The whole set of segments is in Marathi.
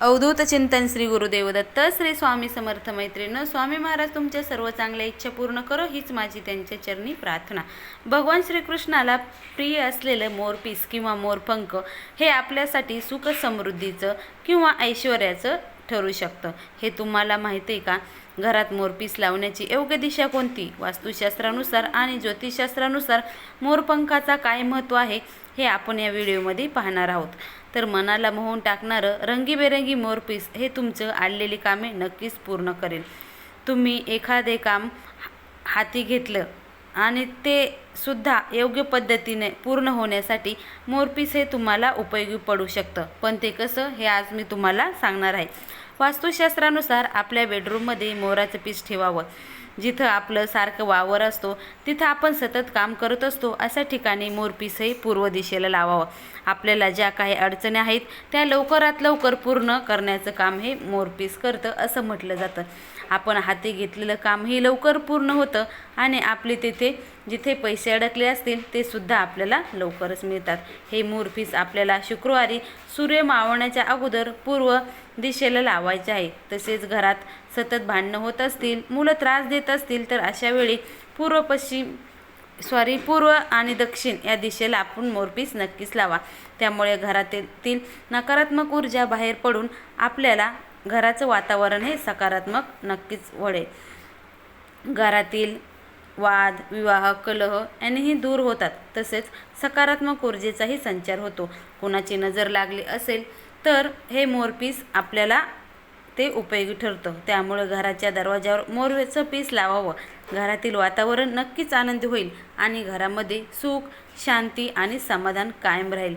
अवधूत चिंतन श्री गुरुदेव दत्त श्री स्वामी समर्थ मैत्रीण स्वामी महाराज तुमच्या सर्व चांगल्या इच्छा पूर्ण करो हीच माझी त्यांच्या चरणी प्रार्थना. भगवान श्रीकृष्णाला प्रिय असलेलं मोरपीस किंवा मोरपंख हे आपल्यासाठी सुख समृद्धीचं किंवा ऐश्वर्याचं ठरू शकतं. हे तुम्हाला माहिती आहे का? घरात मोरपीस लावण्याची योग्य दिशा कोणती? वास्तुशास्त्रानुसार आणि ज्योतिषशास्त्रानुसार मोरपंखाचा काय महत्त्व आहे हे आपण या व्हिडिओमध्ये पाहणार आहोत. तर मनाला मोहून टाकणारं रंगीबेरंगी मोरपीस हे तुमचं आडलेली कामे नक्कीच पूर्ण करेल. तुम्ही एखादे काम हाती घेतलं आणि ते सुद्धा योग्य पद्धतीने पूर्ण होण्यासाठी मोरपीस हे तुम्हाला उपयोगी पडू शकतं. पण ते कसं हे आज मी तुम्हाला सांगणार आहे. वास्तुशास्त्रानुसार आपल्या बेडरूममध्ये मोराचं पीस ठेवावं. जिथं आपलं सारखं वावर असतो तिथं आपण सतत काम करत असतो अशा ठिकाणी मोरपीसही पूर्व दिशेला लावावं. आपल्याला ज्या काही अडचणी आहेत त्या लवकरात लवकर पूर्ण करण्याचं काम हे मोरपीस करतं असं म्हटलं जातं. आपण हाती घेतलेलं कामही लवकर पूर्ण होतं आणि आपले तिथे जिथे पैसे अडकले असतील ते सुद्धा आपल्याला लवकरच मिळतात. हे मोरपीस आपल्याला शुक्रवारी सूर्य मावण्याच्या अगोदर पूर्व दिशेला लावायचे आहे. तसेच घरात सतत भांडणं होत असतील मुलं त्रास देत असतील तर अशा वेळी पूर्व पश्चिम सॉरी पूर्व आणि दक्षिण या दिशेला आपण मोरपीस नक्कीच लावा. त्यामुळे घरातील नकारात्मक ऊर्जा बाहेर पडून आपल्याला घराचं वातावरण हे सकारात्मक नक्कीच वळेल. घरातील वाद विवाह कलह यांनीही दूर होतात. तसेच सकारात्मक ऊर्जेचाही संचार होतो. कोणाची नजर लागली असेल तर हे मोरपीस आपल्याला ते उपयोगी ठरतं. त्यामुळे घराच्या दरवाजावर मोरचं पीस लावावं. घरातील वातावरण नक्कीच आनंदी होईल आणि घरामध्ये सुख शांती आणि समाधान कायम राहील.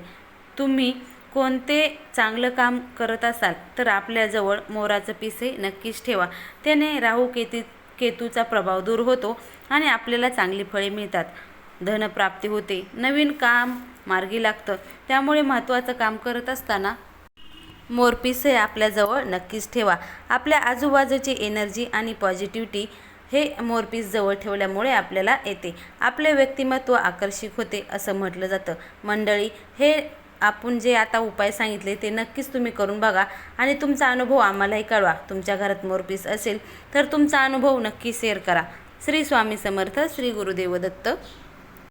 तुम्ही कोणते चांगलं काम करत असाल तर आपल्याजवळ मोराचं पीस हे नक्कीच ठेवा. त्याने राहू केती केतूचा प्रभाव दूर होतो आणि आपल्याला चांगली फळे मिळतात. धनप्राप्ती होते. नवीन काम मार्गी लागतं. त्यामुळे महत्त्वाचं काम करत असताना मोरपीस हे आपल्याजवळ नक्कीच ठेवा. आपल्या आजूबाजूची एनर्जी आणि पॉझिटिव्हिटी हे मोरपीस जवळ ठेवल्यामुळे आपल्याला येते. आपले व्यक्तिमत्व आकर्षित होते असं म्हटलं जातं. मंडळी हे आपण जे आता उपाय सांगितले ते नक्कीच तुम्ही करून बघा आणि तुमचा अनुभव आम्हालाही कळवा. तुमच्या घरात मोरपीस असेल तर तुमचा अनुभव नक्की शेअर करा. श्री स्वामी समर्थ श्री गुरुदेव दत्त.